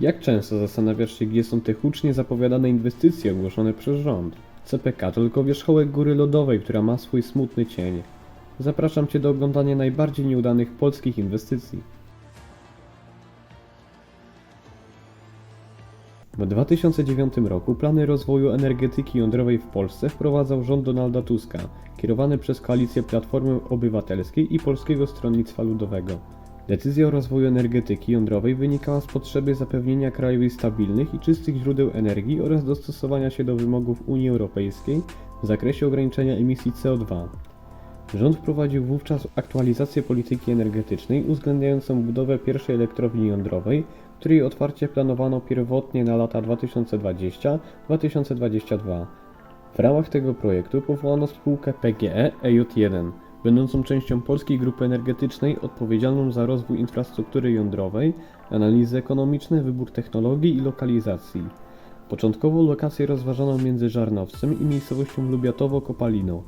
Jak często zastanawiasz się, gdzie są te hucznie zapowiadane inwestycje ogłoszone przez rząd? CPK to tylko wierzchołek góry lodowej, która ma swój smutny cień. Zapraszam Cię do oglądania najbardziej nieudanych polskich inwestycji. W 2009 roku plany rozwoju energetyki jądrowej w Polsce wprowadzał rząd Donalda Tuska, kierowany przez koalicję Platformy Obywatelskiej i Polskiego Stronnictwa Ludowego. Decyzja o rozwoju energetyki jądrowej wynikała z potrzeby zapewnienia krajowi stabilnych i czystych źródeł energii oraz dostosowania się do wymogów Unii Europejskiej w zakresie ograniczenia emisji CO2. Rząd wprowadził wówczas aktualizację polityki energetycznej uwzględniającą budowę pierwszej elektrowni jądrowej, której otwarcie planowano pierwotnie na lata 2020-2022. W ramach tego projektu powołano spółkę PGE EJ1, będącą częścią Polskiej Grupy Energetycznej odpowiedzialną za rozwój infrastruktury jądrowej, analizy ekonomiczne, wybór technologii i lokalizacji. Początkowo lokację rozważano między Żarnowcem i miejscowością Lubiatowo-Kopalino.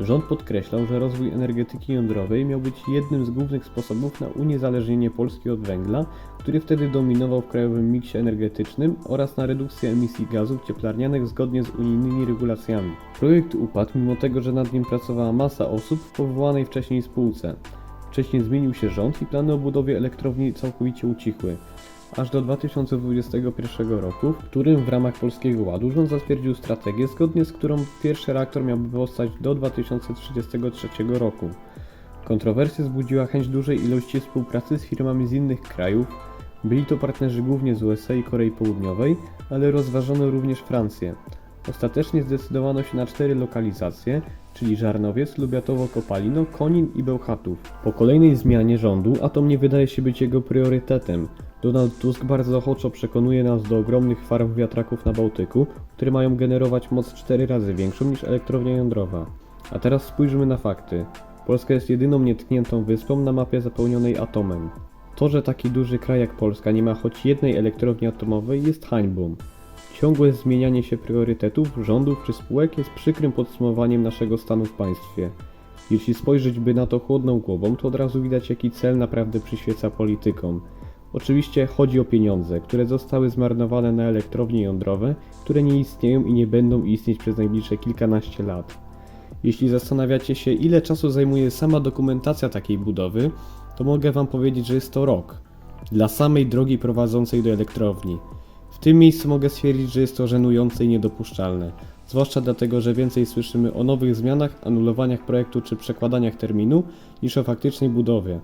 Rząd podkreślał, że rozwój energetyki jądrowej miał być jednym z głównych sposobów na uniezależnienie Polski od węgla, który wtedy dominował w krajowym miksie energetycznym oraz na redukcję emisji gazów cieplarnianych zgodnie z unijnymi regulacjami. Projekt upadł mimo tego, że nad nim pracowała masa osób w powołanej wcześniej spółce. Wcześniej zmienił się rząd i plany o budowie elektrowni całkowicie ucichły aż do 2021 roku, w którym w ramach Polskiego Ładu rząd zatwierdził strategię, zgodnie z którą pierwszy reaktor miałby powstać do 2033 roku. Kontrowersje wzbudziła chęć dużej ilości współpracy z firmami z innych krajów. Byli to partnerzy głównie z USA i Korei Południowej, ale rozważano również Francję. Ostatecznie zdecydowano się na cztery lokalizacje, czyli Żarnowiec, Lubiatowo-Kopalino, Konin i Bełchatów. Po kolejnej zmianie rządu atom nie wydaje się być jego priorytetem. Donald Tusk bardzo ochoczo przekonuje nas do ogromnych farm wiatraków na Bałtyku, które mają generować moc 4 razy większą niż elektrownia jądrowa. A teraz spójrzmy na fakty. Polska jest jedyną nietkniętą wyspą na mapie zapełnionej atomem. To, że taki duży kraj jak Polska nie ma choć jednej elektrowni atomowej jest hańbą. Ciągłe zmienianie się priorytetów, rządów czy spółek jest przykrym podsumowaniem naszego stanu w państwie. Jeśli spojrzeć by na to chłodną głową, to od razu widać jaki cel naprawdę przyświeca politykom. Oczywiście chodzi o pieniądze, które zostały zmarnowane na elektrownie jądrowe, które nie istnieją i nie będą istnieć przez najbliższe kilkanaście lat. Jeśli zastanawiacie się, ile czasu zajmuje sama dokumentacja takiej budowy, to mogę Wam powiedzieć, że jest to rok. Dla samej drogi prowadzącej do elektrowni. Tym miejscu mogę stwierdzić, że jest to żenujące i niedopuszczalne. Zwłaszcza dlatego, że więcej słyszymy o nowych zmianach, anulowaniach projektu czy przekładaniach terminu, niż o faktycznej budowie.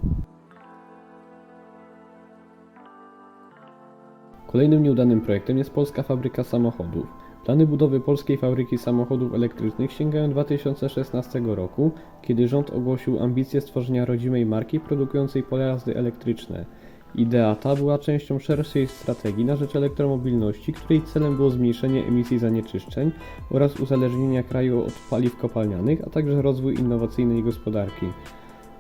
Kolejnym nieudanym projektem jest Polska Fabryka Samochodów. Plany budowy polskiej fabryki samochodów elektrycznych sięgają 2016 roku, kiedy rząd ogłosił ambicję stworzenia rodzimej marki produkującej pojazdy elektryczne. Idea ta była częścią szerszej strategii na rzecz elektromobilności, której celem było zmniejszenie emisji zanieczyszczeń oraz uzależnienia kraju od paliw kopalnianych, a także rozwój innowacyjnej gospodarki.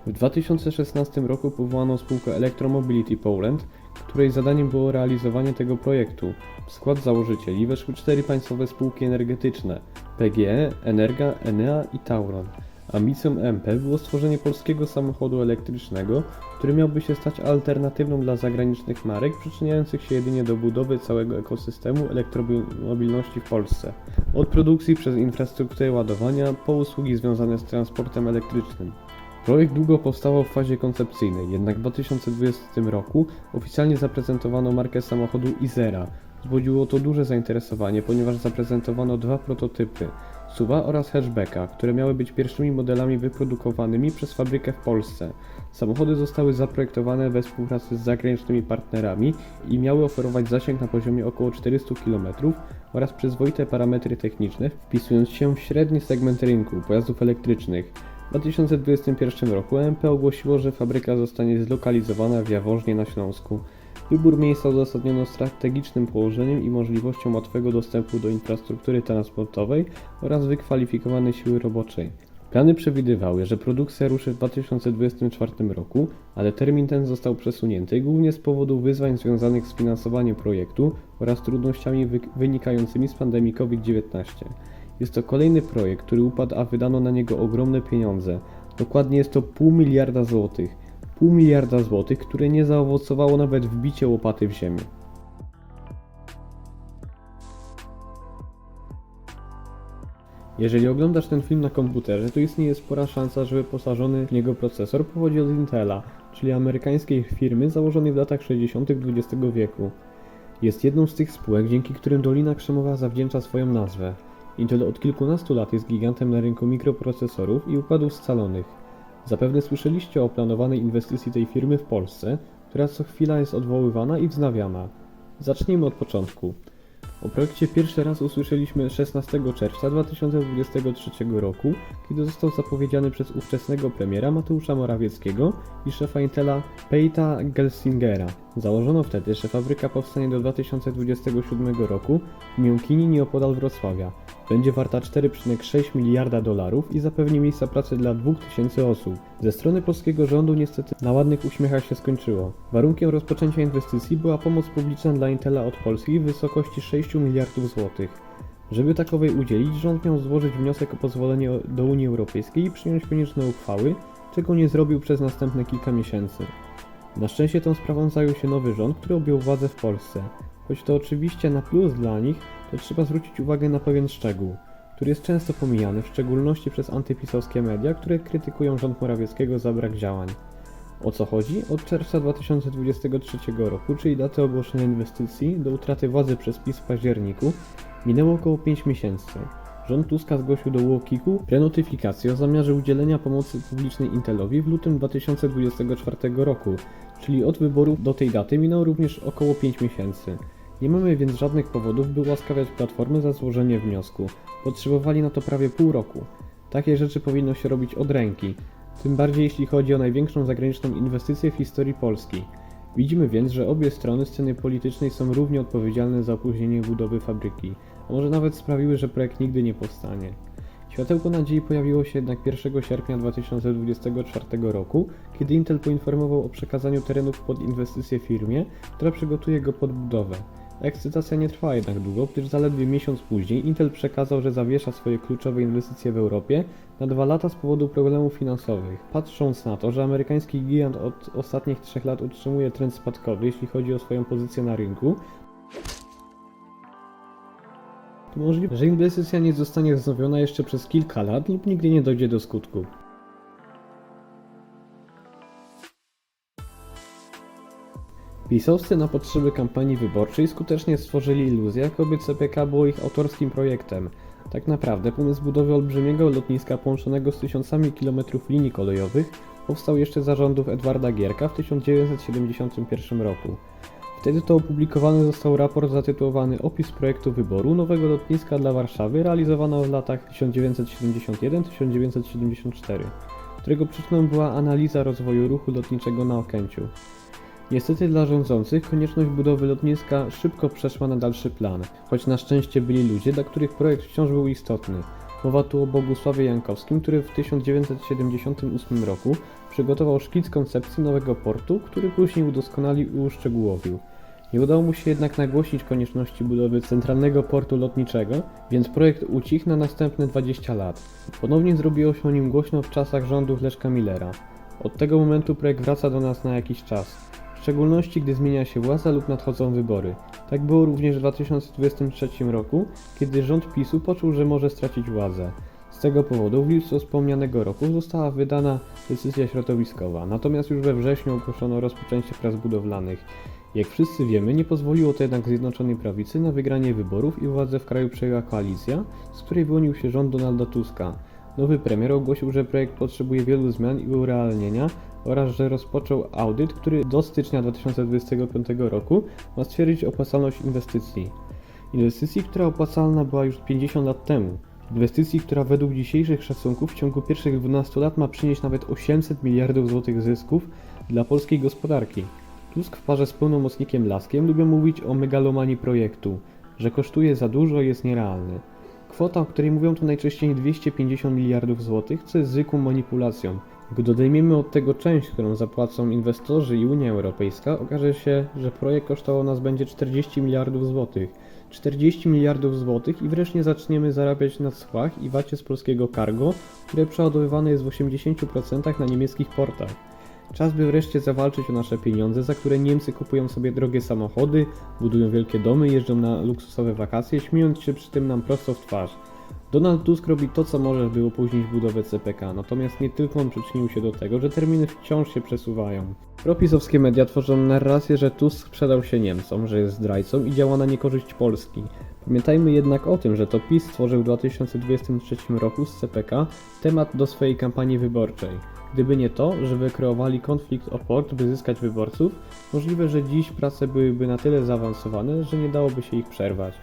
W 2016 roku powołano spółkę Electromobility Poland, której zadaniem było realizowanie tego projektu. W skład założycieli weszły cztery państwowe spółki energetyczne PGE, Energa, Enea i Tauron. Ambicją MP było stworzenie polskiego samochodu elektrycznego, który miałby się stać alternatywą dla zagranicznych marek, przyczyniających się jedynie do budowy całego ekosystemu elektromobilności w Polsce. Od produkcji przez infrastrukturę ładowania po usługi związane z transportem elektrycznym. Projekt długo powstawał w fazie koncepcyjnej, jednak w 2020 roku oficjalnie zaprezentowano markę samochodu Izera. Wzbudziło to duże zainteresowanie, ponieważ zaprezentowano dwa prototypy SUVa oraz hatchbacka, które miały być pierwszymi modelami wyprodukowanymi przez fabrykę w Polsce. Samochody zostały zaprojektowane we współpracy z zagranicznymi partnerami i miały oferować zasięg na poziomie około 400 km oraz przyzwoite parametry techniczne, wpisując się w średni segment rynku pojazdów elektrycznych. W 2021 roku MP ogłosiło, że fabryka zostanie zlokalizowana w Jaworznie na Śląsku. Wybór miejsca uzasadniono strategicznym położeniem i możliwością łatwego dostępu do infrastruktury transportowej oraz wykwalifikowanej siły roboczej. Plany przewidywały, że produkcja ruszy w 2024 roku, ale termin ten został przesunięty głównie z powodu wyzwań związanych z finansowaniem projektu oraz trudnościami wy- wynikającymi z pandemii COVID-19. Jest to kolejny projekt, który upadł, a wydano na niego ogromne pieniądze. Dokładnie jest to pół miliarda złotych pół miliarda złotych, które nie zaowocowało nawet wbicie łopaty w ziemię. Jeżeli oglądasz ten film na komputerze, to istnieje spora szansa, że wyposażony w niego procesor pochodzi od Intela, czyli amerykańskiej firmy założonej w latach 60. XX wieku. Jest jedną z tych spółek, dzięki którym Dolina Krzemowa zawdzięcza swoją nazwę. Intel od kilkunastu lat jest gigantem na rynku mikroprocesorów i układów scalonych. Zapewne słyszeliście o planowanej inwestycji tej firmy w Polsce, która co chwila jest odwoływana i wznawiana. Zacznijmy od początku. O projekcie pierwszy raz usłyszeliśmy 16 czerwca 2023 roku, kiedy został zapowiedziany przez ówczesnego premiera Mateusza Morawieckiego i szefa Intela Peita Gelsingera. Założono wtedy, że fabryka powstanie do 2027 roku w Miąkini nieopodal Wrocławia. Będzie warta 4,6 miliarda dolarów i zapewni miejsca pracy dla 2000 osób. Ze strony polskiego rządu niestety na ładnych uśmiechach się skończyło. Warunkiem rozpoczęcia inwestycji była pomoc publiczna dla Intela od Polski w wysokości 6 miliardów złotych. Żeby takowej udzielić, rząd miał złożyć wniosek o pozwolenie do Unii Europejskiej i przyjąć konieczne uchwały, czego nie zrobił przez następne kilka miesięcy. Na szczęście tą sprawą zajął się nowy rząd, który objął władzę w Polsce. Choć to oczywiście na plus dla nich, to trzeba zwrócić uwagę na pewien szczegół, który jest często pomijany, w szczególności przez antypisowskie media, które krytykują rząd Morawieckiego za brak działań. O co chodzi? Od czerwca 2023 roku, czyli daty ogłoszenia inwestycji, do utraty władzy przez PiS w październiku, minęło około 5 miesięcy. Rząd Tuska zgłosił do UOKiK-u prenotyfikację o zamiarze udzielenia pomocy publicznej Intelowi w lutym 2024 roku, czyli od wyborów do tej daty minęło również około 5 miesięcy. Nie mamy więc żadnych powodów, by ułaskawiać Platformę za złożenie wniosku. Potrzebowali na to prawie pół roku. Takie rzeczy powinno się robić od ręki, tym bardziej jeśli chodzi o największą zagraniczną inwestycję w historii Polski. Widzimy więc, że obie strony sceny politycznej są równie odpowiedzialne za opóźnienie budowy fabryki, a może nawet sprawiły, że projekt nigdy nie powstanie. Światełko nadziei pojawiło się jednak 1 sierpnia 2024 roku, kiedy Intel poinformował o przekazaniu terenów pod inwestycję firmie, która przygotuje go pod budowę. Ekscytacja nie trwała jednak długo, gdyż zaledwie miesiąc później Intel przekazał, że zawiesza swoje kluczowe inwestycje w Europie na dwa lata z powodu problemów finansowych. Patrząc na to, że amerykański gigant od ostatnich trzech lat utrzymuje trend spadkowy, jeśli chodzi o swoją pozycję na rynku, to możliwe, że inwestycja nie zostanie wznowiona jeszcze przez kilka lat lub nigdy nie dojdzie do skutku. Pisowcy na potrzeby kampanii wyborczej skutecznie stworzyli iluzję, jakoby CPK było ich autorskim projektem. Tak naprawdę pomysł budowy olbrzymiego lotniska połączonego z tysiącami kilometrów linii kolejowych powstał jeszcze za rządów Edwarda Gierka w 1971 roku. Wtedy to opublikowany został raport zatytułowany Opis projektu wyboru nowego lotniska dla Warszawy realizowana w latach 1971-1974, którego przyczyną była analiza rozwoju ruchu lotniczego na Okęciu. Niestety dla rządzących konieczność budowy lotniska szybko przeszła na dalszy plan, choć na szczęście byli ludzie, dla których projekt wciąż był istotny. Mowa tu o Bogusławie Jankowskim, który w 1978 roku przygotował szkic koncepcji nowego portu, który później udoskonalił i uszczegółowił. Nie udało mu się jednak nagłośnić konieczności budowy centralnego portu lotniczego, więc projekt ucichł na następne 20 lat. Ponownie zrobiło się o nim głośno w czasach rządów Leszka Millera. Od tego momentu projekt wraca do nas na jakiś czas w szczególności gdy zmienia się władza lub nadchodzą wybory. Tak było również w 2023 roku, kiedy rząd PiSu poczuł, że może stracić władzę. Z tego powodu w lipcu wspomnianego roku została wydana decyzja środowiskowa, natomiast już we wrześniu ogłoszono rozpoczęcie prac budowlanych. Jak wszyscy wiemy, nie pozwoliło to jednak Zjednoczonej Prawicy na wygranie wyborów i władzę w kraju przejęła koalicja, z której wyłonił się rząd Donalda Tuska. Nowy premier ogłosił, że projekt potrzebuje wielu zmian i urealnienia oraz że rozpoczął audyt, który do stycznia 2025 roku ma stwierdzić opłacalność inwestycji. Inwestycji, która opłacalna była już 50 lat temu. Inwestycji, która według dzisiejszych szacunków w ciągu pierwszych 12 lat ma przynieść nawet 800 miliardów złotych zysków dla polskiej gospodarki. Tusk w parze z pełnomocnikiem Laskiem lubią mówić o megalomanii projektu, że kosztuje za dużo i jest nierealny. Kwota, o której mówią to najczęściej 250 miliardów złotych, co jest zwykłą manipulacją. Gdy odejmiemy od tego część, którą zapłacą inwestorzy i Unia Europejska, okaże się, że projekt kosztował nas będzie 40 miliardów złotych. 40 miliardów złotych i wreszcie zaczniemy zarabiać na cłach i wacie z polskiego cargo, które przeładowywane jest w 80% na niemieckich portach. Czas by wreszcie zawalczyć o nasze pieniądze, za które Niemcy kupują sobie drogie samochody, budują wielkie domy, jeżdżą na luksusowe wakacje, śmiejąc się przy tym nam prosto w twarz. Donald Tusk robi to, co może, by opóźnić budowę CPK, natomiast nie tylko on przyczynił się do tego, że terminy wciąż się przesuwają. Propisowskie media tworzą narrację, że Tusk sprzedał się Niemcom, że jest zdrajcą i działa na niekorzyść Polski. Pamiętajmy jednak o tym, że to PiS stworzył w 2023 roku z CPK temat do swojej kampanii wyborczej. Gdyby nie to, że wykreowali konflikt o port, by zyskać wyborców, możliwe, że dziś prace byłyby na tyle zaawansowane, że nie dałoby się ich przerwać.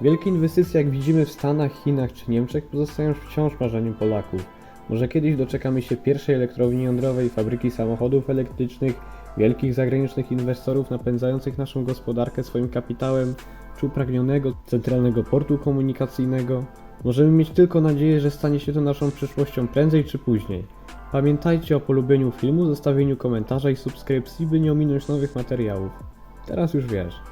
Wielkie inwestycje, jak widzimy w Stanach, Chinach czy Niemczech, pozostają wciąż marzeniem Polaków. Może kiedyś doczekamy się pierwszej elektrowni jądrowej, fabryki samochodów elektrycznych, wielkich zagranicznych inwestorów napędzających naszą gospodarkę swoim kapitałem, czy upragnionego centralnego portu komunikacyjnego. Możemy mieć tylko nadzieję, że stanie się to naszą przyszłością prędzej czy później. Pamiętajcie o polubieniu filmu, zostawieniu komentarza i subskrypcji, by nie ominąć nowych materiałów. Teraz już wiesz.